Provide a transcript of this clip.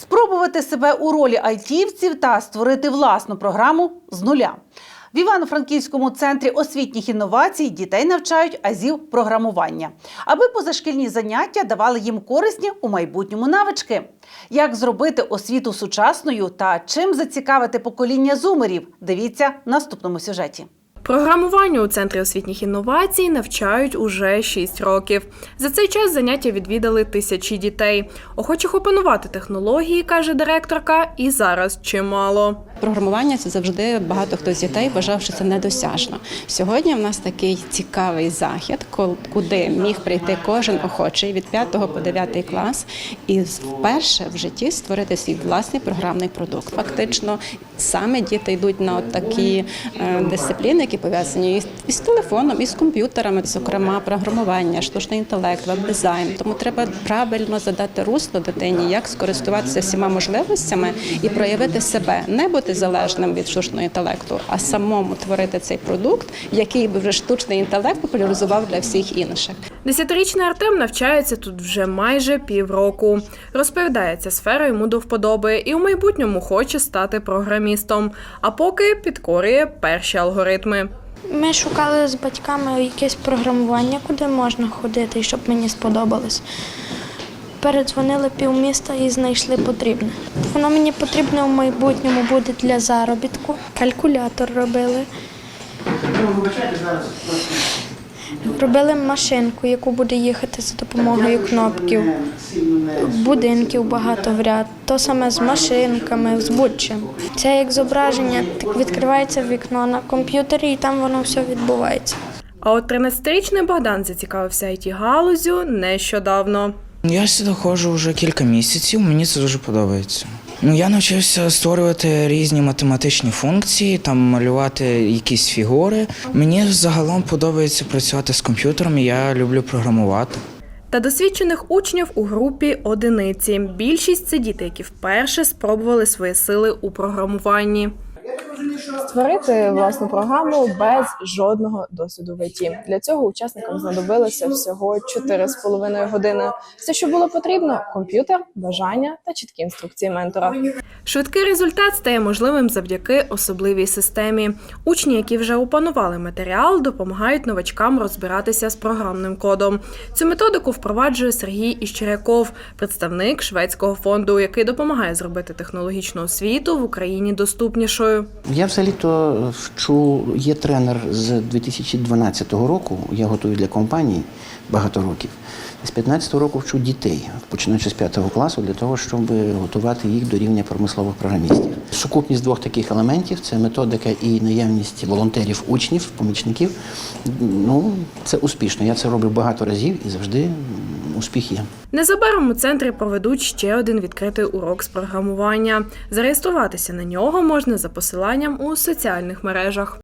спробувати себе у ролі айтівців та створити власну програму з нуля. В Івано-Франківському центрі освітніх інновацій дітей навчають азів програмування, аби позашкільні заняття давали їм корисні у майбутньому навички. Як зробити освіту сучасною та чим зацікавити покоління зумерів? Дивіться в наступному сюжеті. Програмуванню у центрі освітніх інновацій навчають уже 6 років. За цей час заняття відвідали тисячі дітей. Охочих опанувати технології, каже директорка, і зараз чимало. Програмування це завжди багато хто з дітей вважав, що це недосяжно. Сьогодні в нас такий цікавий захід, куди міг прийти кожен охочий від 5 по 9 клас і вперше в житті створити свій власний програмний продукт. Фактично, саме діти йдуть на такі е, дисципліни, які пов'язані із, телефоном, із комп'ютерами, зокрема програмування, штучний інтелект, веб-дизайн. Тому треба правильно задати русло дитині, як скористуватися всіма можливостями і проявити себе, не бути залежним від штучного інтелекту, а самому творити цей продукт, який би вже штучний інтелект популяризував для всіх інших. Десятирічний Артем навчається тут вже майже півроку. Розповідає, ця сфера йому до вподоби і у майбутньому хоче стати програмістом, а поки підкорює перші алгоритми. Ми шукали з батьками якесь програмування, куди можна ходити, щоб мені сподобалось. Передзвонили півміста і знайшли потрібне. Воно мені потрібне в майбутньому буде для заробітку. Калькулятор робили. Робили машинку, яку буде їхати за допомогою кнопків. Будинків багато в ряд. То саме з машинками, з будь-чим. Це як зображення, так відкривається вікно на комп'ютері і там воно все відбувається. А от 13-річний Богдан зацікавився it галузю нещодавно. Я сюди ходжу вже кілька місяців, мені це дуже подобається. Ну, я навчився створювати різні математичні функції, там малювати якісь фігури. Мені загалом подобається працювати з комп'ютером, і я люблю програмувати. Та досвідчених учнів у групі одиниці. Більшість це діти, які вперше спробували свої сили у програмуванні. Створити власну програму без жодного досвіду в ІТ. Для цього учасникам знадобилося всього 4,5 години. Все, що було потрібно: комп'ютер, бажання та чіткі інструкції ментора. Швидкий результат стає можливим завдяки особливій системі. Учні, які вже опанували матеріал, допомагають новачкам розбиратися з програмним кодом. Цю методику впроваджує Сергій Іщеряков, представник шведського фонду, який допомагає зробити технологічну освіту в Україні доступнішою. Я взагалі-то вчу, є тренер з 2012 року. Я готую для компанії багато років. З 15 року вчу дітей, починаючи з 5 класу, для того, щоб готувати їх до рівня промислових програмістів. Сукупність двох таких елементів це методика і наявність волонтерів, учнів, помічників. Ну, це успішно. Я це роблю багато разів і завжди успіх є. Незабаром у центрі проведуть ще один відкритий урок з програмування. Зареєструватися на нього можна за посиланням у соціальних мережах.